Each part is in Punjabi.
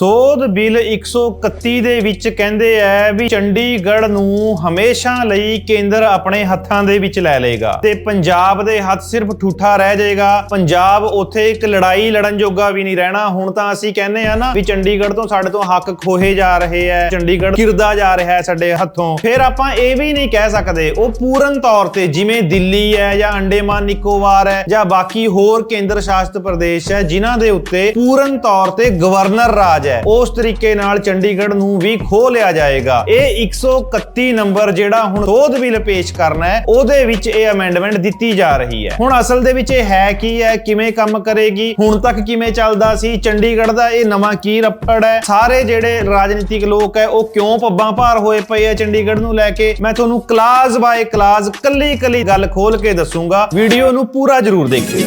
ਸੋਧ ਬਿੱਲ 131 ਦੇ ਵਿੱਚ ਕਹਿੰਦੇ ਐ ਵੀ ਚੰਡੀਗੜ੍ਹ ਨੂੰ ਹਮੇਸ਼ਾ ਲਈ ਕੇਂਦਰ ਆਪਣੇ ਹੱਥਾਂ ਦੇ ਵਿੱਚ ਲੈ ਲਏਗਾ। ਤੇ ਪੰਜਾਬ ਦੇ ਹੱਥ ਸਿਰਫ ਠੂਠਾ ਰਹਿ ਜਾਏਗਾ। ਪੰਜਾਬ ਉੱਥੇ ਇੱਕ ਲੜਾਈ ਲੜਨ ਜੋਗਾ ਵੀ ਨਹੀਂ ਰਹਿਣਾ। ਹੁਣ ਤਾਂ ਅਸੀਂ ਕਹਿੰਦੇ ਆ ਨਾ ਵੀ ਚੰਡੀਗੜ੍ਹ ਤੋਂ ਸਾਡੇ ਤੋਂ ਹੱਕ ਖੋਹੇ ਜਾ ਰਹੇ ਐ। ਚੰਡੀਗੜ੍ਹ ਕਿਰਦਾ ਜਾ ਰਿਹਾ ਹੈ ਸਾਡੇ ਹੱਥੋਂ। ਫਿਰ ਆਪਾਂ ਇਹ ਵੀ ਨਹੀਂ ਕਹਿ ਸਕਦੇ। ਉਹ ਪੂਰਨ ਤੌਰ ਤੇ ਜਿਵੇਂ ਦਿੱਲੀ ਹੈ ਜਾਂ ਅੰਡੇਮਾਨ ਨਿਕੋਬਾਰ ਹੈ ਜਾਂ ਬਾਕੀ ਹੋਰ ਕੇਂਦਰ ਸ਼ਾਸਿਤ ਪ੍ਰਦੇਸ਼ ਹੈ ਜਿਨ੍ਹਾਂ ਦੇ ਉੱਤੇ ਪੂਰਨ ਤੌਰ ਤੇ ਗਵਰਨਰ ਰਾਜ ਹੈ। ਉਸ ਤਰੀਕੇ ਨਾਲ ਚੰਡੀਗੜ੍ਹ ਨੂੰ ਵੀ ਖੋਹ ਲਿਆ ਜਾਏਗਾ। ਇਹ 131 ਨੰਬਰ ਜਿਹੜਾ ਹੁਣ ਸੋਧ ਬਿੱਲ ਪੇਸ਼ ਕਰਨਾ ਹੈ, ਉਹਦੇ ਵਿੱਚ ਇਹ ਅਮੈਂਡਮੈਂਟ ਦਿੱਤੀ ਜਾ ਰਹੀ ਹੈ। ਹੁਣ ਅਸਲ ਦੇ ਵਿੱਚ ਇਹ ਹੈ ਕੀ ਹੈ, ਕਿਵੇਂ ਕੰਮ ਕਰੇਗੀ, ਹੁਣ ਤੱਕ ਕਿਵੇਂ ਚੱਲਦਾ ਸੀ, ਚੰਡੀਗੜ੍ਹ ਦਾ ਇਹ ਨਵਾਂ ਕੀ ਰੱਪੜ ਹੈ? ਸਾਰੇ ਜਿਹੜੇ ਰਾਜਨੀਤਿਕ ਲੋਕ ਹੈ, ਉਹ ਕਿਉਂ ਪੱਬਾਂ ਭਾਰ ਹੋਏ ਪਏ ਆ ਚੰਡੀਗੜ੍ਹ ਨੂੰ ਲੈ ਕੇ? ਮੈਂ ਤੁਹਾਨੂੰ ਕਲਾਸ ਬਾਏ ਕਲਾਸ ਕੱਲੀ ਕੱਲੀ ਗੱਲ ਖੋਲ ਕੇ ਦੱਸੂਗਾ। ਵੀਡੀਓ ਨੂੰ ਪੂਰਾ ਜ਼ਰੂਰ ਦੇਖਿਓ।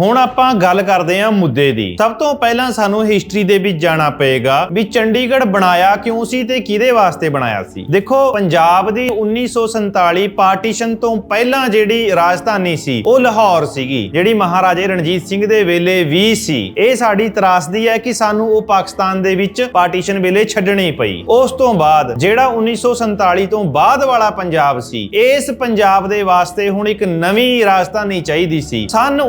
ਹੁਣ ਆਪਾਂ ਗੱਲ ਕਰਦੇ ਹਾਂ ਮੁੱਦੇ ਦੀ। ਸਭ ਤੋਂ ਪਹਿਲਾਂ ਸਾਨੂੰ ਹਿਸਟਰੀ ਦੇ ਵਿੱਚ ਜਾਣਾ ਪਏਗਾ ਵੀ ਚੰਡੀਗੜ੍ਹ ਬਣਾਇਆ ਕਿਉਂ ਸੀ ਤੇ ਕਿਹਦੇ ਵਾਸਤੇ ਬਣਾਇਆ ਸੀ। ਦੇਖੋ, ਪੰਜਾਬ ਦੀ 1947 ਪਾਰਟੀਸ਼ਨ ਤੋਂ ਪਹਿਲਾਂ ਜਿਹੜੀ ਰਾਜਧਾਨੀ ਸੀ, ਉਹ ਲਾਹੌਰ ਸੀਗੀ। ਜਿਹੜੀ ਮਹਾਰਾਜੇ ਰਣਜੀਤ ਸਿੰਘ ਦੇ ਵੇਲੇ ਵੀ ਸੀ। ਇਹ ਸਾਡੀ ਤਰਾਸਦੀ ਹੈ ਕਿ ਸਾਨੂੰ ਉਹ ਪਾਕਿਸਤਾਨ ਦੇ ਵਿੱਚ ਪਾਰਟੀਸ਼ਨ ਵੇਲੇ ਛੱਡਣੀ ਪਈ। ਉਸ ਤੋਂ ਬਾਅਦ ਜਿਹੜਾ 1947 ਤੋਂ ਬਾਅਦ ਵਾਲਾ ਪੰਜਾਬ ਸੀ, ਇਸ ਪੰਜਾਬ ਦੇ ਵਾਸਤੇ ਹੁਣ ਇੱਕ ਨਵੀਂ ਰਾਜਧਾਨੀ ਚਾਹੀਦੀ ਸੀ। ਸਨ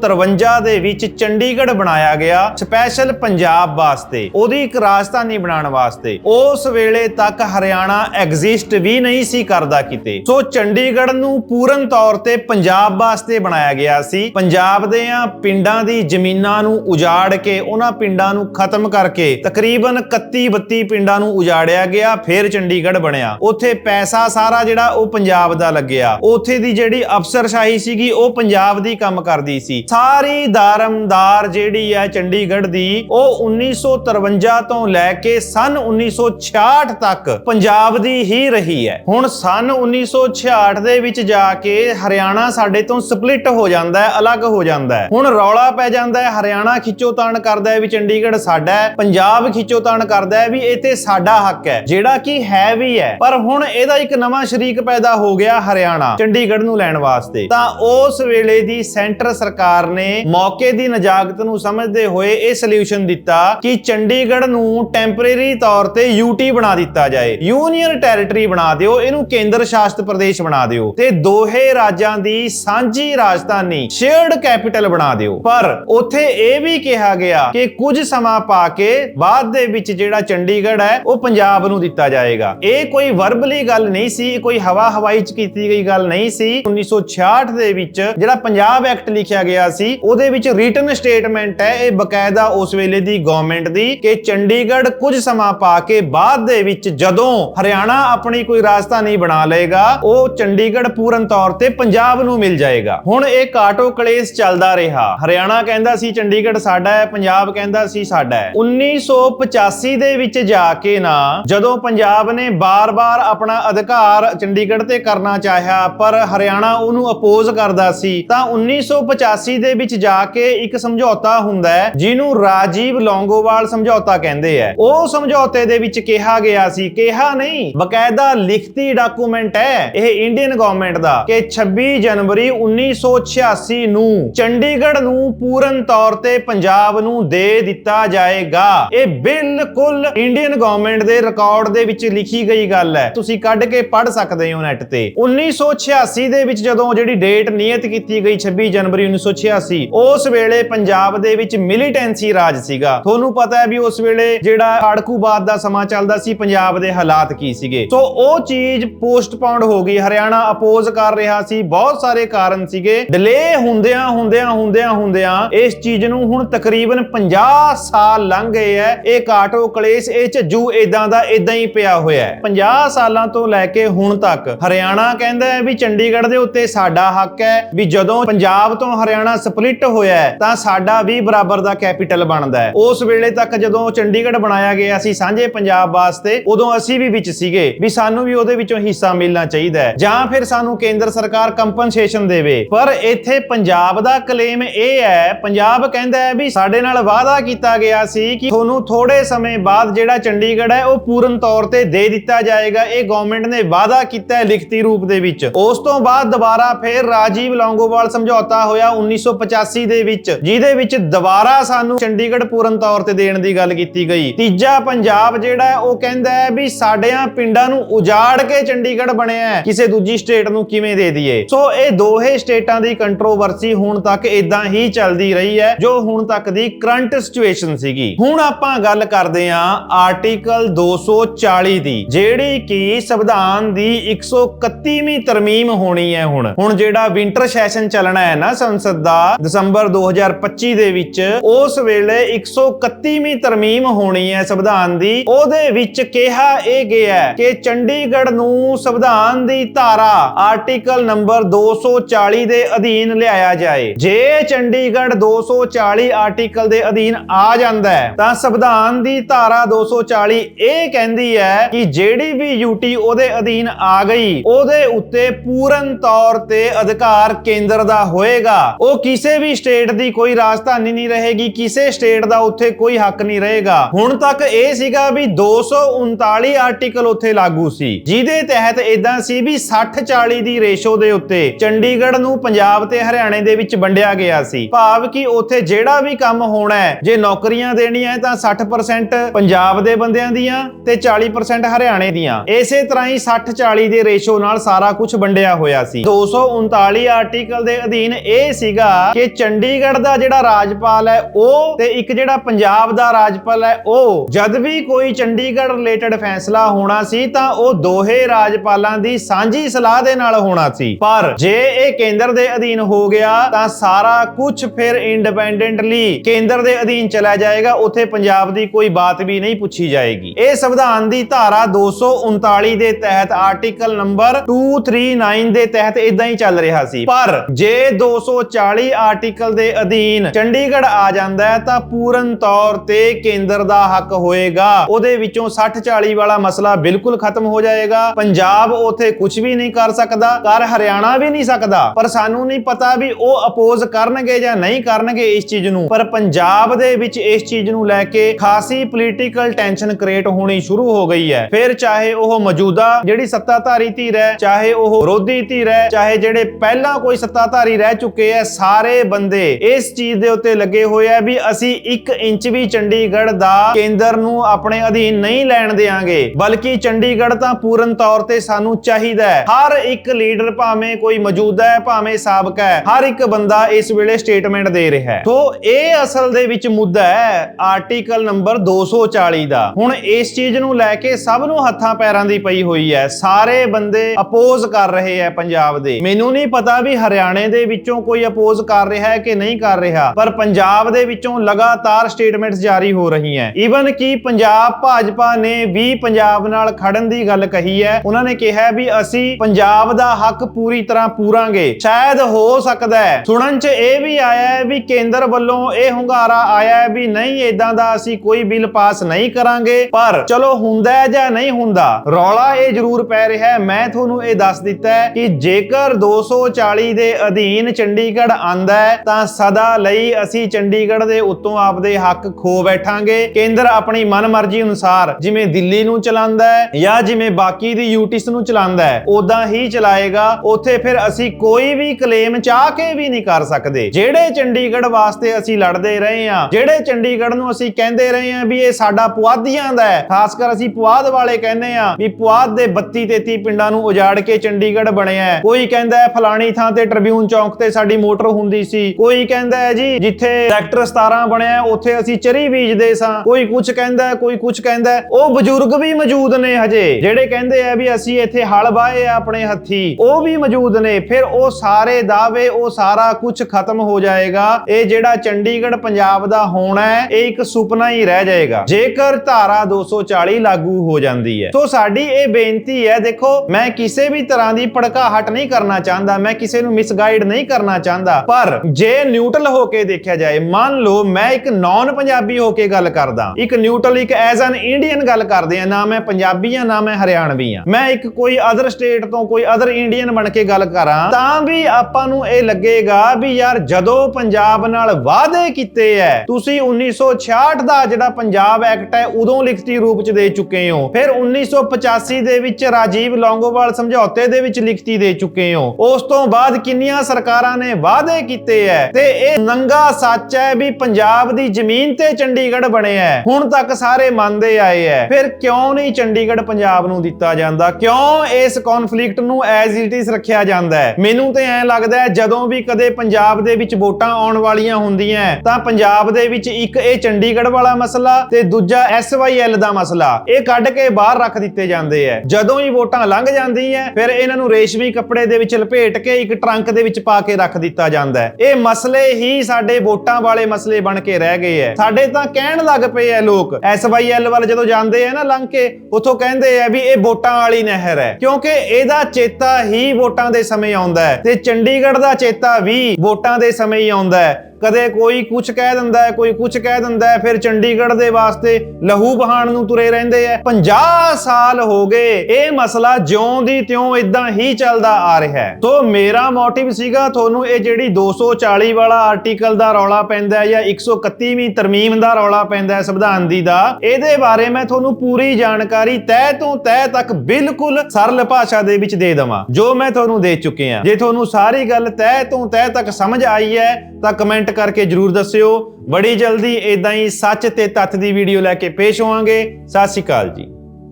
1953 ਦੇ ਵਿੱਚ ਚੰਡੀਗੜ੍ਹ ਬਣਾਇਆ ਗਿਆ ਸਪੈਸ਼ਲ ਪੰਜਾਬ ਵਾਸਤੇ। ਉਹਦੀ ਇੱਕ ਰਾਜਧਾਨੀ ਬਣਾਉਣ ਵਾਸਤੇ। ਉਸ ਵੇਲੇ ਤੱਕ ਹਰਿਆਣਾ ਐਗਜ਼ਿਸਟ ਵੀ ਨਹੀਂ ਸੀ ਕਰਦਾ ਕਿਤੇ। ਸੋ ਚੰਡੀਗੜ੍ਹ ਨੂੰ ਪੂਰਨ ਤੌਰ ਤੇ ਪੰਜਾਬ ਵਾਸਤੇ ਬਣਾਇਆ ਗਿਆ ਸੀ। ਪੰਜਾਬ ਦੇ ਆ ਪਿੰਡਾਂ ਦੀ ਜ਼ਮੀਨਾਂ ਨੂੰ ਉਜਾੜ ਕੇ ਉਹਨਾਂ ਪਿੰਡਾਂ ਨੂੰ ਖਤਮ ਕਰਕੇ ਤਕਰੀਬਨ 31 32 ਪਿੰਡਾਂ ਨੂੰ ਉਜਾੜਿਆ ਗਿਆ, ਫਿਰ ਚੰਡੀਗੜ੍ਹ ਬਣਿਆ। ਉੱਥੇ ਪੈਸਾ ਸਾਰਾ ਜਿਹੜਾ ਉਹ ਪੰਜਾਬ ਦਾ ਲੱਗਿਆ। ਉੱਥੇ ਦੀ ਜਿਹੜੀ ਅਫਸਰਸ਼ਾਹੀ ਸੀਗੀ, ਉਹ ਪੰਜਾਬ ਦੀ ਕੰਮ ਕਰਦੀ ਸੀ। ਸਾਰੀ ਦਾਰਮਦਾਰ ਜਿਹੜੀ ਹੈ ਚੰਡੀਗੜ੍ਹ ਦੀ, ਉਹ 1953 ਤੋਂ ਲੈ ਕੇ ਸਨ 1966 ਤੱਕ ਪੰਜਾਬ ਦੀ ਹੀ ਰਹੀ ਹੈ। ਹੁਣ ਸਨ 1966 ਦੇ ਵਿੱਚ ਜਾ ਕੇ ਹਰਿਆਣਾ ਸਾਡੇ ਤੋਂ ਸਪਲਿਟ ਹੋ ਜਾਂਦਾ ਹੈ, ਅਲੱਗ ਹੋ ਜਾਂਦਾ ਹੈ। ਹੁਣ ਰੌਲਾ ਪੈ ਜਾਂਦਾ ਹੈ, ਹਰਿਆਣਾ ਖਿੱਚੋਤਾਣ ਕਰਦਾ ਹੈ ਵੀ ਚੰਡੀਗੜ੍ਹ ਸਾਡਾ ਹੈ, ਪੰਜਾਬ ਖਿੱਚੋਤਾਣ ਕਰਦਾ ਹੈ ਵੀ ਇਹ ਤੇ ਸਾਡਾ ਹੱਕ ਹੈ, ਜਿਹੜਾ ਕਿ ਹੈ ਵੀ ਹੈ। ਪਰ ਹੁਣ ਇਹਦਾ ਇੱਕ ਨਵਾਂ ਸ਼ਰੀਕ ਪੈਦਾ ਹੋ ਗਿਆ ਹਰਿਆਣਾ, ਚੰਡੀਗੜ੍ਹ ਨੂੰ ਲੈਣ ਵਾਸਤੇ। ਤਾਂ ਉਸ ਵੇਲੇ ਦੀ ਸੈਂਟਰ ਸਰਕਾਰ ਨੇ ਮੌਕੇ ਦੀ ਨਜਾਕਤ ਨੂੰ ਸਮਝਦੇ ਹੋਏ ਇਹ ਸੋਲੂਸ਼ਨ ਦਿੱਤਾ ਕਿ ਚੰਡੀਗੜ੍ਹ ਨੂੰ ਟੈਂਪਰੇਰੀ ਤੌਰ ਤੇ ਯੂਟੀ ਬਣਾ ਦਿੱਤਾ ਜਾਏ। ਯੂਨੀਅਨ ਟੈਰੀਟਰੀ ਬਣਾ ਦਿਓ, ਇਹਨੂੰ ਕੇਂਦਰ ਸ਼ਾਸਿਤ ਪ੍ਰਦੇਸ਼ ਬਣਾ ਦਿਓ ਤੇ ਦੋਹੇ ਰਾਜਾਂ ਦੀ ਸਾਂਝੀ ਰਾਜਧਾਨੀ ਸ਼ੇਅਰਡ ਕੈਪੀਟਲ ਬਣਾ ਦਿਓ। ਪਰ ਉੱਥੇ ਇਹ ਵੀ ਕਿਹਾ ਗਿਆ ਕਿ ਕੁਝ ਸਮਾਂ ਪਾ ਕੇ ਬਾਅਦ ਦੇ ਵਿੱਚ ਜਿਹੜਾ ਚੰਡੀਗੜ੍ਹ ਹੈ, ਉਹ ਪੰਜਾਬ ਨੂੰ ਦਿੱਤਾ ਜਾਏਗਾ। ਇਹ ਕੋਈ ਵਰਬਲੀ ਗੱਲ ਨਹੀਂ ਸੀ, ਕੋਈ ਹਵਾ ਹਵਾਈ ਚ ਕੀਤੀ ਗਈ ਗੱਲ ਨਹੀਂ ਸੀ। 1966 ਦੇ ਵਿੱਚ ਜਿਹੜਾ ਪੰਜਾਬ ਐਕਟ ਲਿਖਿਆ ਗਿਆ ਸੀ। ਉਹਦੇ ਵਿੱਚ ਰਿਟਨ ਸਟੇਟਮੈਂਟ ਹੈ, ਇਹ ਬਕਾਇਦਾ ਉਸ ਵੇਲੇ ਦੀ ਗਵਰਨਮੈਂਟ ਦੀ ਕਿ ਚੰਡੀਗੜ੍ਹ ਕੁਝ ਸਮਾਂ ਪਾ ਕੇ ਬਾਅਦ ਦੇ ਵਿੱਚ ਜਦੋਂ ਹਰਿਆਣਾ ਆਪਣੀ ਕੋਈ ਰਾਜਧਾਨੀ ਬਣਾ ਲਏਗਾ, ਉਹ ਚੰਡੀਗੜ੍ਹ ਪੂਰਨ ਤੌਰ ਤੇ ਪੰਜਾਬ ਨੂੰ ਮਿਲ ਜਾਏਗਾ। ਹੁਣ ਇਹ ਕਾਟੋ ਕਲੇਸ਼ ਚੱਲਦਾ ਰਿਹਾ। ਹਰਿਆਣਾ ਕਹਿੰਦਾ ਸੀ, ਚੰਡੀਗੜ੍ਹ ਸਾਡਾ ਹੈ, ਪੰਜਾਬ ਕਹਿੰਦਾ ਸੀ, ਸਾਡਾ ਹੈ। 1985 ਦੇ ਵਿੱਚ ਜਾ ਕੇ ਨਾ, ਜਦੋਂ ਪੰਜਾਬ ਨੇ ਬਾਰ-ਬਾਰ ਆਪਣਾ ਅਧਿਕਾਰ ਚੰਡੀਗੜ੍ਹ ਤੇ ਕਰਨਾ ਚਾਹਿਆ, ਪਰ ਹਰਿਆਣਾ ਉਹਨੂੰ ਅਪੋਜ਼ ਕਰਦਾ ਸੀ, ਤਾਂ 1985 ਦੇ ਵਿੱਚ ਜਾ ਕੇ ਇੱਕ ਸਮਝੌਤਾ ਹੁੰਦਾ ਹੈ, ਜਿਹਨੂੰ ਰਾਜੀਵ ਲੌਂਗੋਵਾਲ ਸਮਝੌਤਾ ਕਹਿੰਦੇ ਆ। ਉਹ ਸਮਝੌਤੇ ਦੇ ਵਿੱਚ ਕਿਹਾ ਗਿਆ ਸੀ, ਕਿਹਾ ਨਹੀਂ, ਬਕਾਇਦਾ ਲਿਖਤੀ ਡਾਕੂਮੈਂਟ ਹੈ ਇਹ ਇੰਡੀਅਨ ਗਵਰਨਮੈਂਟ ਦਾ ਕਿ 26 ਜਨਵਰੀ 1986 ਨੂੰ ਚੰਡੀਗੜ੍ਹ ਨੂੰ ਪੂਰਨ ਤੌਰ ਤੇ ਪੰਜਾਬ ਨੂੰ ਦੇ ਦਿੱਤਾ ਜਾਏਗਾ। ਇਹ ਬਿਲਕੁਲ ਇੰਡੀਅਨ ਗਵਰਨਮੈਂਟ ਦੇ ਰਿਕਾਰਡ ਦੇ ਵਿੱਚ ਲਿਖੀ ਗਈ ਗੱਲ ਹੈ। ਤੁਸੀਂ ਕੱਢ ਕੇ ਪੜ੍ਹ ਸਕਦੇ ਹੋ ਨੈਟ ਤੇ। 1986 ਦੇ ਵਿੱਚ ਜਦੋਂ ਜਿਹੜੀ ਡੇਟ ਨਿਯਤ ਕੀਤੀ ਗਈ 26 ਜਨਵਰੀ 1986 ਪੁੱਛਿਆ ਸੀ। ਉਸ ਵੇਲੇ ਪੰਜਾਬ ਦੇ ਵਿੱਚ ਮਿਲੀਟੈਂਸੀ ਰਾਜ ਸੀਗਾ। ਤੁਹਾਨੂੰ ਪਤਾ ਹੈ ਵੀ ਉਸ ਵੇਲੇ ਜਿਹੜਾ ਖਾੜਕੂਬਾਦ ਦਾ ਸਮਾਂ ਚੱਲਦਾ ਸੀ, ਪੰਜਾਬ ਦੇ ਹਾਲਾਤ ਕੀ ਸੀਗੇ। ਸੋ ਉਹ ਚੀਜ਼ ਪੋਸਟਪਾਉਂਡ ਹੋ ਗਈ। ਹਰਿਆਣਾ ਅਪੋਜ਼ ਕਰ ਰਿਹਾ ਸੀ। ਬਹੁਤ ਸਾਰੇ ਕਾਰਨ ਸੀਗੇ। ਡਿਲੇ ਹੁੰਦਿਆਂ ਹੁੰਦਿਆਂ ਹੁੰਦਿਆਂ ਹੁੰਦਿਆਂ ਇਸ ਚੀਜ਼ ਨੂੰ ਹੁਣ ਤਕਰੀਬਨ 50 ਸਾਲ ਲੰਘ ਗਏ ਐ ਇਹ ਕਾਟੋ ਕਲੇਸ਼ ਇਹ ਝੱਜੂ ਇਦਾਂ ਦਾ ਇਦਾਂ ਹੀ ਪਿਆ ਹੋਇਆ ਹੈ। 50 ਸਾਲਾਂ ਤੋਂ ਲੈ ਕੇ ਹੁਣ ਤੱਕ ਹਰਿਆਣਾ ਕਹਿੰਦਾ ਹੈ ਵੀ ਚੰਡੀਗੜ੍ਹ ਦੇ ਉੱਤੇ ਸਾਡਾ ਹੱਕ ਹੈ ਵੀ ਜਦੋਂ ਪੰਜਾਬ ਤੋਂ ਹਰਿਆਣਾ ਹਰਿਆਣਾ ਸਪਲਿਟ ਹੋਇਆ ਤਾਂ ਸਾਡਾ ਵੀ ਬਰਾਬਰ ਦਾ ਕੈਪੀਟਲ ਬਣਦਾ ਹੈ। ਉਸ ਵੇਲੇ ਤੱਕ ਜਦੋਂ ਚੰਡੀਗੜ੍ਹ ਬਣਾਇਆ ਗਿਆ ਸੀ ਸਾਂਝੇ ਪੰਜਾਬ ਵਾਸਤੇ, ਉਦੋਂ ਅਸੀਂ ਵੀ ਵਿੱਚ ਸੀਗੇ ਵੀ ਸਾਨੂੰ ਵੀ ਉਹਦੇ ਵਿੱਚੋਂ ਹਿੱਸਾ ਮਿਲਣਾ ਚਾਹੀਦਾ ਹੈ। ਜਾਂ ਫਿਰ ਸਾਨੂੰ ਕੇਂਦਰ ਸਰਕਾਰ ਕੰਪਨਸੇਸ਼ਨ ਦੇਵੇ। ਪਰ ਇੱਥੇ ਪੰਜਾਬ ਦਾ ਕਲੇਮ ਇਹ ਹੈ, ਪੰਜਾਬ ਕਹਿੰਦਾ ਹੈ ਵੀ ਸਾਡੇ ਨਾਲ ਵਾਅਦਾ ਕੀਤਾ ਗਿਆ ਸੀ ਕਿ ਤੁਹਾਨੂੰ ਥੋੜੇ ਸਮੇਂ ਬਾਅਦ ਜਿਹੜਾ ਚੰਡੀਗੜ੍ਹ ਹੈ, ਉਹ ਪੂਰਨ ਤੌਰ ਤੇ ਦੇ ਦਿੱਤਾ ਜਾਏਗਾ। ਇਹ ਗਵਰਨਮੈਂਟ ਨੇ ਵਾਅਦਾ ਕੀਤਾ ਹੈ ਲਿਖਤੀ ਰੂਪ ਦੇ ਵਿੱਚ। ਉਸ ਤੋਂ ਬਾਅਦ ਦੁਬਾਰਾ ਫਿਰ ਰਾਜੀਵ ਲੌਂਗੋਵਾਲ ਸਮਝੌਤਾ ਹੋਇਆ 1985 ਦੇ ਵਿੱਚ, ਜਿਹਦੇ ਵਿੱਚ ਦੁਬਾਰਾ ਸਾਨੂੰ ਚੰਡੀਗੜ੍ਹ ਪੂਰਨ ਤੌਰ ਤੇ ਦੇਣ ਦੀ ਗੱਲ ਕੀਤੀ ਗਈ। ਤੀਜਾ ਪੰਜਾਬ ਜਿਹੜਾ ਹੈ, ਉਹ ਕਹਿੰਦਾ ਹੈ ਵੀ ਸਾਡਿਆਂ ਪਿੰਡਾਂ ਨੂੰ ਉਜਾੜ ਕੇ ਚੰਡੀਗੜ੍ਹ ਬਣਿਆ ਹੈ। ਕਿਸੇ ਦੂਜੀ ਸਟੇਟ ਨੂੰ ਕਿਵੇਂ ਦੇ ਦਈਏ? ਸੋ ਇਹ ਦੋਹੇ ਸਟੇਟਾਂ ਦੀ ਕੰਟਰੋਵਰਸੀ ਹੁਣ ਤੱਕ ਇਦਾਂ ਹੀ ਚੱਲਦੀ ਰਹੀ ਹੈ, ਜੋ ਹੁਣ ਤੱਕ ਦੀ ਕਰੰਟ ਸਿਚੁਏਸ਼ਨ ਸੀਗੀ। ਹੁਣ ਆਪਾਂ ਗੱਲ ਕਰਦੇ ਹਾਂ ਆਰਟੀਕਲ 240 ਦੀ, ਜਿਹੜੀ ਕਿ ਸੰਵਿਧਾਨ ਦੀ 131ਵੀਂ ਤਰਮੀਮ ਹੋਣੀ ਹੈ ਹੁਣ। ਹੁਣ ਜਿਹੜਾ ਵਿੰਟਰ ਸੈਸ਼ਨ ਚੱਲਣਾ ਹੈ ਨਾ ਸੰਸਦ ਦਾ ਦਸੰਬਰ 2025 ਦੇ ਵਿੱਚ ਉਸ ਵੇਲੇ 131ਵੀਂ ਤਰਮੀਮ ਹੋਣੀ ਹੈ ਸੰਵਿਧਾਨ ਦੀ। ਉਹਦੇ ਵਿੱਚ ਕਿਹਾ ਇਹ ਗਿਆ ਕਿ ਚੰਡੀਗੜ੍ਹ ਨੂੰ ਸੰਵਿਧਾਨ ਦੀ ਧਾਰਾ ਆਰਟੀਕਲ ਨੰਬਰ 240 ਦੇ ਅਧੀਨ ਲਿਆਇਆ ਜਾਏ। ਜੇ ਚੰਡੀਗੜ੍ਹ 240 ਆਰਟੀਕਲ ਦੇ ਅਧੀਨ ਆ ਜਾਂਦਾ ਹੈ, ਤਾਂ ਸੰਵਿਧਾਨ ਦੀ ਧਾਰਾ 240 ਇਹ ਕਹਿੰਦੀ ਹੈ ਕਿ ਜਿਹੜੀ ਵੀ ਯੂਟੀ ਉਹਦੇ ਅਧੀਨ ਆ ਗਈ, ਉਹਦੇ ਉੱਤੇ ਪੂਰਨ ਤੌਰ ਤੇ ਅਧਿਕਾਰ ਕੇਂਦਰ ਦਾ ਹੋਏਗਾ। ਉਹ ਕਿਸੇ ਵੀ ਸਟੇਟ ਦੀ ਕੋਈ ਰਾਜਧਾਨੀ ਨਹੀਂ ਰਹੇਗੀ, ਕਿਸੇ ਸਟੇਟ ਦਾ ਉੱਥੇ ਕੋਈ ਹੱਕ ਨਹੀਂ ਰਹੇਗਾ। ਹੁਣ ਤੱਕ ਇਹ ਸੀਗਾ ਵੀ 239 ਆਰਟੀਕਲ ਉੱਥੇ ਲਾਗੂ ਸੀ, ਜਿਹਦੇ ਤਹਿਤ ਇਦਾਂ ਸੀ ਵੀ 60 40 ਦੀ ਰੇਸ਼ੋ ਦੇ ਉੱਤੇ ਚੰਡੀਗੜ੍ਹ ਨੂੰ ਪੰਜਾਬ ਤੇ ਹਰਿਆਣੇ ਦੇ ਵਿੱਚ ਵੰਡਿਆ ਗਿਆ ਸੀ। ਭਾਵ ਕਿ ਉੱਥੇ ਜਿਹੜਾ ਵੀ ਕੰਮ ਹੋਣਾ ਹੈ, ਜੇ ਨੌਕਰੀਆਂ ਦੇਣੀਆਂ ਹੈ ਤਾਂ 60% ਪੰਜਾਬ ਦੇ ਬੰਦਿਆਂ ਦੀਆਂ ਤੇ 40% ਹਰਿਆਣੇ ਦੀਆਂ। ਇਸੇ ਤਰ੍ਹਾਂ ਹੀ 60 40 ਦੇ ਰੇਸ਼ੋ ਨਾਲ ਸਾਰਾ ਕੁਝ ਵੰਡਿਆ ਹੋਇਆ ਸੀ। 239 ਆਰਟੀਕਲ ਦੇ ਅਧੀਨ ਇਹ ਸੀਗਾ ਕਿ ਚੰਡੀਗੜ੍ਹ ਦਾ ਜਿਹੜਾ ਰਾਜਪਾਲ ਹੈ ਉਹ ਤੇ ਇੱਕ ਜਿਹੜਾ ਪੰਜਾਬ ਦਾ ਰਾਜਪਾਲ ਹੈ ਉਹ, ਜਦ ਵੀ ਕੋਈ ਚੰਡੀਗੜ੍ਹ ਰਿਲੇਟਡ ਫੈਸਲਾ ਹੋਣਾ ਸੀ ਤਾਂ ਉਹ ਦੋਹੇ ਰਾਜਪਾਲਾਂ ਦੀ ਸਾਂਝੀ ਸਲਾਹ ਦੇ ਨਾਲ ਹੋਣਾ ਸੀ। ਪਰ ਜੇ ਇਹ ਕੇਂਦਰ ਦੇ ਅਧੀਨ ਹੋ ਗਿਆ ਤਾਂ ਸਾਰਾ ਕੁਝ ਫਿਰ ਇੰਡੀਪੈਂਡੈਂਟਲੀ ਕੇਂਦਰ ਦੇ ਅਧੀਨ ਚਲਾ ਜਾਏਗਾ, ਉੱਥੇ ਪੰਜਾਬ ਦੀ ਕੋਈ ਬਾਤ ਵੀ ਨਹੀਂ ਪੁੱਛੀ ਜਾਏਗੀ। ਇਹ ਸੰਵਿਧਾਨ ਦੀ ਧਾਰਾ 239 ਦੇ ਤਹਿਤ ਆਰਟੀਕਲ ਨੰਬਰ 239 ਦੇ ਤਹਿਤ ਇਦਾਂ ਹੀ ਚੱਲ ਰਿਹਾ ਸੀ। ਪਰ ਜੇ 240 ਆਰਟੀਕਲ ਦੇ ਅਧੀਨ ਚੰਡੀਗੜ੍ਹ ਆ ਜਾਂਦਾ ਹੈ, ਤਾਂ ਪੂਰਨ ਤੌਰ ਤੇ ਕੇਂਦਰ ਦਾ ਹੱਕ ਹੋਏਗਾ। ਉਹਦੇ ਵਿੱਚੋਂ 60 40 ਵਾਲਾ ਮਸਲਾ ਬਿਲਕੁਲ ਖਤਮ ਹੋ ਜਾਏਗਾ। ਪੰਜਾਬ ਉਥੇ ਕੁਝ ਵੀ ਨਹੀਂ ਕਰ ਸਕਦਾ ਕਰ ਹਰਿਆਣਾ ਵੀ ਨਹੀਂ ਸਕਦਾ। ਪਰ ਸਾਨੂੰ ਨਹੀਂ ਪਤਾ ਵੀ ਉਹ ਅਪੋਜ਼ ਕਰਨਗੇ ਜਾਂ ਨਹੀਂ ਕਰਨਗੇ ਇਸ ਚੀਜ਼ ਨੂੰ। ਪਰ ਪੰਜਾਬ ਦੇ ਵਿੱਚ ਇਸ ਚੀਜ਼ ਨੂੰ ਲੈ ਕੇ ਖਾਸੀ ਪੋਲੀਟੀਕਲ ਟੈਨਸ਼ਨ ਕ੍ਰੀਏਟ ਹੋਣੀ ਸ਼ੁਰੂ ਹੋ ਗਈ ਹੈ। ਫਿਰ ਚਾਹੇ ਉਹ ਮੌਜੂਦਾ ਜਿਹੜੀ ਸੱਤਾਧਾਰੀ ਧਿਰ ਹੈ, ਚਾਹੇ ਉਹ ਵਿਰੋਧੀ ਧਿਰ ਹੈ, ਚਾਹੇ ਜਿਹੜੇ ਪਹਿਲਾਂ ਕੋਈ ਸੱਤਾਧਾਰੀ ਰਹਿ ਚੁੱਕੇ ਐ ਸਾਰੇ ਬੰਦੇ ਇਸ ਚੀਜ਼ ਦੇ ਉੱਤੇ ਲੱਗੇ ਹੋਏ ਆ ਵੀ ਅਸੀਂ 1 ਇੰਚ ਵੀ ਚੰਡੀਗੜ੍ਹ ਦਾ ਕੇਂਦਰ ਨੂੰ ਆਪਣੇ ਅਧੀਨ ਨਹੀਂ ਲੈਣ ਦੇਾਂਗੇ ਬਲਕਿ ਚੰਡੀਗੜ੍ਹ ਤਾਂ ਪੂਰਨ ਤੌਰ ਤੇ ਸਾਨੂੰ ਚਾਹੀਦਾ ਹੈ। ਹਰ ਇੱਕ ਲੀਡਰ ਭਾਵੇਂ ਕੋਈ ਮੌਜੂਦਾ ਹੈ, ਭਾਵੇਂ ਸਾਬਕਾ ਹੈ, ਹਰ ਇੱਕ ਬੰਦਾ ਇਸ ਵੇਲੇ ਸਟੇਟਮੈਂਟ ਦੇ ਰਿਹਾ ਹੈ। ਸੋ ਇਹ ਅਸਲ ਦੇ ਵਿੱਚ ਮੁੱਦਾ ਹੈ ਆਰਟੀਕਲ ਨੰਬਰ 240 ਦਾ। ਹੁਣ ਇਸ ਚੀਜ਼ ਨੂੰ ਲੈ ਕੇ ਸਭ ਨੂੰ ਹੱਥਾਂ ਪੈਰਾਂ ਦੀ ਪਈ ਹੋਈ ਹੈ। ਸਾਰੇ ਬੰਦੇ ਅਪੋਜ਼ ਕਰ ਰਹੇ ਹੈ ਪੰਜਾਬ ਦੇ। ਮੈਨੂੰ ਨਹੀਂ ਪਤਾ ਵੀ ਹਰਿਆਣੇ ਦੇ ਵਿੱਚੋਂ ਕੋਈ ਅਪੋਜ਼ ਕਰ ਰਿਹਾ ਹੈ ਕਿ ਨਹੀਂ ਕਰ ਰਿਹਾ, ਪਰ ਪੰਜਾਬ ਦੇ ਵਿੱਚੋਂ ਲਗਾਤਾਰ ਸਟੇਟਮੈਂਟਸ ਜਾਰੀ ਹੋ ਰਹੀਆਂ ਈਵਨ ਕਿ ਪੰਜਾਬ ਭਾਜਪਾ ਨੇ ਵੀ ਪੰਜਾਬ ਨਾਲ ਖੜਨ ਦੀ ਗੱਲ ਕਹੀ ਹੈ, ਉਹਨਾਂ ਨੇ ਕਿਹਾ ਵੀ ਅਸੀਂ ਪੰਜਾਬ ਦਾ ਹੱਕ ਪੂਰੀ ਤਰ੍ਹਾਂ ਪੂਰਾਂਗੇ। ਸ਼ਾਇਦ ਹੋ ਸਕਦਾ ਹੈ। ਸੁਣਨ 'ਚ ਇਹ ਵੀ ਆਇਆ ਹੈ ਵੀ ਕੇਂਦਰ ਵੱਲੋਂ ਇਹ ਹੁੰਗਾਰਾ ਆਇਆ ਹੈ ਵੀ ਨਹੀਂ ਇਦਾਂ ਦਾ ਅਸੀਂ ਕੋਈ ਬਿੱਲ ਪਾਸ ਨਹੀਂ ਕਰਾਂਗੇ, ਪਰ ਚਲੋ ਹੁੰਦਾ ਹੈ ਜਾਂ ਨਹੀਂ ਹੁੰਦਾ, ਰੌਲਾ ਇਹ ਜ਼ਰੂਰ ਪੈ ਰਿਹਾ ਹੈ। ਮੈਂ ਤੁਹਾਨੂੰ ਇਹ ਦੱਸ ਦਿੱਤਾ ਹੈ ਕਿ ਜੇਕਰ 240 ਦੇ ਅਧੀਨ ਚੰਡੀਗੜ੍ਹ ਆਂਦਾ ਹੈ, ਤਾਂ ਸਦਾ ਲਈ ਅਸੀਂ ਚੰਡੀਗੜ੍ਹ ਦੇ ਉੱਤੋਂ ਆਪਦੇ ਹੱਕ ਖੋ ਬੈਠਾਂਗੇ। ਕੇਂਦਰ ਆਪਣੀ ਮਨਮਰਜ਼ੀ ਅਨੁਸਾਰ ਜਿਵੇਂ ਦਿੱਲੀ ਨੂੰ ਚਲਾਉਂਦਾ ਹੈ ਜਾਂ ਜਿਵੇਂ ਬਾਕੀ ਦੀ ਯੂਟਿਸ ਨੂੰ ਚਲਾਉਂਦਾ ਹੈ ਉਦਾਂ ਹੀ ਚਲਾਏਗਾ। ਉੱਥੇ ਫਿਰ ਅਸੀਂ ਕੋਈ ਵੀ ਕਲੇਮ ਚਾਹ ਕੇ ਵੀ ਨਹੀਂ ਕਰ ਸਕਦੇ। ਜਿਹੜੇ ਚੰਡੀਗੜ੍ਹ ਵਾਸਤੇ ਅਸੀਂ ਲੜਦੇ ਰਹੇ ਹਾਂ, ਜਿਹੜੇ ਚੰਡੀਗੜ੍ਹ ਨੂੰ ਅਸੀਂ ਕਹਿੰਦੇ ਰਹੇ ਹਾਂ ਵੀ ਇਹ ਸਾਡਾ ਪੁਆਧੀਆਂ ਦਾ ਹੈ, ਖਾਸ ਕਰ ਅਸੀਂ ਪੁਆਧ ਵਾਲੇ ਕਹਿੰਦੇ ਹਾਂ ਵੀ ਪੁਆਧ ਦੇ 32 33 ਪਿੰਡਾਂ ਨੂੰ ਉਜਾੜ ਕੇ ਚੰਡੀਗੜ੍ਹ ਬਣਿਆ ਹੈ। ਕੋਈ ਕਹਿੰਦਾ ਹੈ ਫਲਾਣੀ ਥਾਂ ਤੇ ਟ੍ਰਿਬਿਊਨ ਚੌਂਕ ਤੇ ਸਾਡੀ ਮੋਟਰ ਹੁੰਦੀ ਸੀ। ਕੋਈ ਕਹਿੰਦਾ ਹੈ ਜੀ, ਜਿੱਥੇ ਸੈਕਟਰ 17 ਬਣਿਆ ਉੱਥੇ ਅਸੀਂ ਚਰੀ ਬੀਜਦੇ ਸਾਂ। ਕੋਈ ਕੁਝ ਕਹਿੰਦਾ ਕੋਈ ਕੁਝ ਕਹਿੰਦਾ ਉਹ ਬਜ਼ੁਰਗ ਵੀ ਮੌਜੂਦ ਨੇ ਹਜੇ। ਜਿਹੜੇ ਕਹਿੰਦੇ ਆ ਵੀ ਅਸੀਂ ਇੱਥੇ ਹਲ ਵਾਏ ਆ ਆਪਣੇ ਹੱਥੀ, ਉਹ ਵੀ ਮੌਜੂਦ ਨੇ। ਫਿਰ ਉਹ ਸਾਰੇ ਦਾਅਵੇ, ਉਹ ਸਾਰਾ ਕੁਝ ਖਤਮ ਹੋ ਜਾਏਗਾ। ਇਹ ਜਿਹੜਾ ਚੰਡੀਗੜ੍ਹ ਪੰਜਾਬ ਦਾ ਹੋਣਾ ਹੈ, ਇਹ ਇੱਕ ਸੁਪਨਾ ਹੀ ਰਹਿ ਜਾਏਗਾ। ਜੇਕਰ ਧਾਰਾ 240 ਲਾਗੂ ਹੋ ਜਾਂਦੀ ਹੈ। ਸੋ ਸਾਡੀ ਇਹ ਬੇਨਤੀ ਹੈ, ਦੇਖੋ, ਮੈਂ ਕਿਸੇ ਵੀ ਤਰ੍ਹਾਂ ਦੀ ਭੜਕਾਹਟ ਨਹੀਂ ਕਰਨਾ ਚਾਹੁੰਦਾ, ਮੈਂ ਕਿਸੇ ਨੂੰ ਮਿਸਗਾਈਡ ਨਹੀਂ ਕਰਨਾ ਚਾਹੁੰਦਾ। ਸਕਦਾ ਪਰ ਜੇ ਨਿਊਟਰਲ ਹੋ ਕੇ ਦੇਖਿਆ ਜਾਏ, ਮੰਨ ਲਓ ਮੈਂ ਇੱਕ ਨਾਨ ਪੰਜਾਬੀ ਹੋ ਕੇ ਗੱਲ ਕਰਦਾ। ਇੱਕ ਨਿਊਟਰਲ ਇੱਕ ਐਜ਼ ਐਨ ਇੰਡੀਅਨ ਗੱਲ ਕਰਦੇ ਆ, ਨਾ ਮੈਂ ਪੰਜਾਬੀ ਆ, ਨਾ ਮੈਂ ਹਰਿਆਣਵੀ ਆ। ਮੈਂ ਇੱਕ ਕੋਈ ਅਦਰ ਸਟੇਟ ਤੋਂ ਕੋਈ ਅਦਰ ਇੰਡੀਅਨ ਬਣ ਕੇ ਗੱਲ ਕਰਾਂ, ਤਾਂ ਵੀ ਆਪਾਂ ਨੂੰ ਇਹ ਲੱਗੇਗਾ ਵੀ ਯਾਰ ਜਦੋਂ ਪੰਜਾਬ ਨਾਲ ਵਾਅਦੇ ਕੀਤੇ ਐ, ਤੁਸੀਂ 1966 ਦਾ ਜਿਹੜਾ ਪੰਜਾਬ ਐਕਟ ਹੈ ਉਦੋਂ ਲਿਖਤੀ ਰੂਪ ਚ ਦੇ ਚੁੱਕੇ ਹੋ। ਫਿਰ 1985 ਦੇ ਵਿੱਚ ਰਾਜੀਵ ਲੌਂਗੋਵਾਲ ਸਮਝੌਤੇ ਦੇ ਵਿੱਚ ਲਿਖਤੀ ਦੇ ਚੁੱਕੇ ਹੋ। ਉਸ ਤੋਂ ਬਾਅਦ ਕਿੰਨੀਆਂ ਸਰਕਾਰਾਂ ਨੇ ਵਾਅਦੇ ਕੀਤੇ ਐ। ਤੇ ਇਹ ਨੰਗਾ ਸੱਚ ਹੈ ਵੀ ਪੰਜਾਬ ਦੀ ਜ਼ਮੀਨ ਤੇ ਚੰਡੀਗੜ੍ਹ ਬਣਿਆ ਹੈ ਹੁਣ ਤੱਕ ਸਾਰੇ ਮੰਨਦੇ ਆਏ ਐ। ਫਿਰ ਕਿਉਂ ਨਹੀਂ ਚੰਡੀਗੜ੍ਹ ਪੰਜਾਬ ਨੂੰ ਦਿੱਤਾ ਜਾਂਦਾ? ਕਿਉਂ ਇਸ ਕਨਫਲਿਕਟ ਨੂੰ ਐਜ਼ ਇਟ ਇਜ਼ ਰੱਖਿਆ ਜਾਂਦਾ ਹੈ ਮੈਨੂੰ ਤੇ ਐਂ ਲੱਗਦਾ ਹੈ ਜਦੋਂ ਵੀ ਕਦੇ ਪੰਜਾਬ ਦੇ ਵਿੱਚ ਵੋਟਾਂ ਆਉਣ ਵਾਲੀਆਂ ਹੁੰਦੀਆਂ ਤਾਂ ਪੰਜਾਬ ਦੇ ਵਿੱਚ ਇੱਕ ਇਹ ਚੰਡੀਗੜ੍ਹ ਵਾਲਾ ਮਸਲਾ ਤੇ ਦੂਜਾ ਐਸਵਾਈਐਲ ਦਾ ਮਸਲਾ। ਇਹ ਕੱਢ ਕੇ ਬਾਹਰ ਰੱਖ ਦਿੱਤੇ ਜਾਂਦੇ ਐ। ਜਦੋਂ ਹੀ ਵੋਟਾਂ ਲੰਘ ਜਾਂਦੀਆਂ ਫਿਰ ਇਹਨਾਂ ਨੂੰ ਰੇਸ਼ਮੀ ਕੱਪੜੇ ਦੇ ਵਿੱਚ ਲਪੇਟ ਕੇ ਇੱਕ ਟਰੰਕ ਦੇ ਵਿੱਚ ਪਾ ਕੇ ਰੱਖ ਦਿੱਤਾ ਜਾਂਦਾ ਹੈ। ਇਹ ਮਸਲੇ ਹੀ ਸਾਡੇ ਵੋਟਾਂ ਵਾਲੇ ਮਸਲੇ ਬਣ ਕੇ ਰਹਿ ਗਏ ਐ ਸਾਡੇ ਤਾਂ ਕਹਿਣ ਲੱਗ ਪਏ ਐ ਲੋਕ ਐਸਵਾਈਐਲ ਵੱਲ ਜਦੋਂ ਜਾਂਦੇ ਆ ਨਾ ਲੰਘ ਕੇ, ਉਥੋਂ ਕਹਿੰਦੇ ਆ ਵੀ ਇਹ ਵੋਟਾਂ ਵਾਲੀ ਨਹਿਰ ਹੈ। ਕਿਉਂਕਿ ਇਹਦਾ ਚੇਤਾ ਹੀ ਵੋਟਾਂ ਦੇ ਸਮੇਂ ਆਉਂਦਾ ਹੈ ਤੇ ਚੰਡੀਗੜ੍ਹ ਦਾ ਚੇਤਾ ਵੀ ਵੋਟਾਂ ਦੇ ਸਮੇਂ ਹੀ ਆਉਂਦਾ ਹੈ। ਕਦੇ ਕੋਈ ਕੁਝ ਕਹਿ ਦਿੰਦਾ ਹੈ, ਕੋਈ ਕੁਝ ਕਹਿ ਦਿੰਦਾ ਹੈ, ਫਿਰ ਚੰਡੀਗੜ੍ਹ ਦੇ ਵਾਸਤੇ ਲਹੂ ਬਹਾਣ ਨੂੰ ਤੁਰੇ ਰਹਿੰਦੇ ਆ 50 ਸਾਲ ਹੋ ਗਏ, ਇਹ ਮਸਲਾ ਜਿਉਂ ਦੀ ਤਿਉਂ ਇਦਾਂ ਹੀ ਚੱਲਦਾ ਆ ਰਿਹਾ ਹੈ। ਤੋਂ ਮੇਰਾ ਮੋਟਿਵ ਸੀਗਾ ਤੁਹਾਨੂੰ ਇਹ ਜਿਹੜੀ 240 ਵਾਲਾ ਆਰਟੀਕਲ ਦਾ ਰੌਲਾ ਪੈਂਦਾ ਹੈ ਜਾਂ 131ਵੀਂ ਤਰਮੀਮ ਦਾ ਰੌਲਾ ਪੈਂਦਾ ਹੈ ਸੰਵਿਧਾਨ ਦੀ ਦਾ, ਇਹਦੇ ਬਾਰੇ ਮੈਂ ਤੁਹਾਨੂੰ ਪੂਰੀ ਜਾਣਕਾਰੀ ਤਹਿ ਤੋਂ ਤਹਿ ਤੱਕ ਬਿਲਕੁਲ ਸਰਲ ਭਾਸ਼ਾ ਦੇ ਵਿੱਚ ਦੇ ਦਵਾਂ, ਜੋ ਮੈਂ ਤੁਹਾਨੂੰ ਦੇ ਚੁੱਕੇ ਚੁੱਕਿਆ ਜੇ ਤੁਹਾਨੂੰ ਸਾਰੀ ਗੱਲ ਤਹਿ ਤੋਂ ਤਹਿ ਤੱਕ ਸਮਝ ਆਈ ਹੈ, ਤਾਂ ਕਮੈਂਟ ਕਰਕੇ ਜਰੂਰ ਦੱਸਿਓ। ਬੜੀ ਜਲਦੀ ਇਦਾਂ ਹੀ ਸੱਚ ਤੇ ਤੱਥ ਦੀ ਵੀਡੀਓ ਲੈ ਕੇ ਪੇਸ਼ ਹੋਵਾਂਗੇ। ਸਤਿ ਸ਼੍ਰੀ ਅਕਾਲ ਜੀ।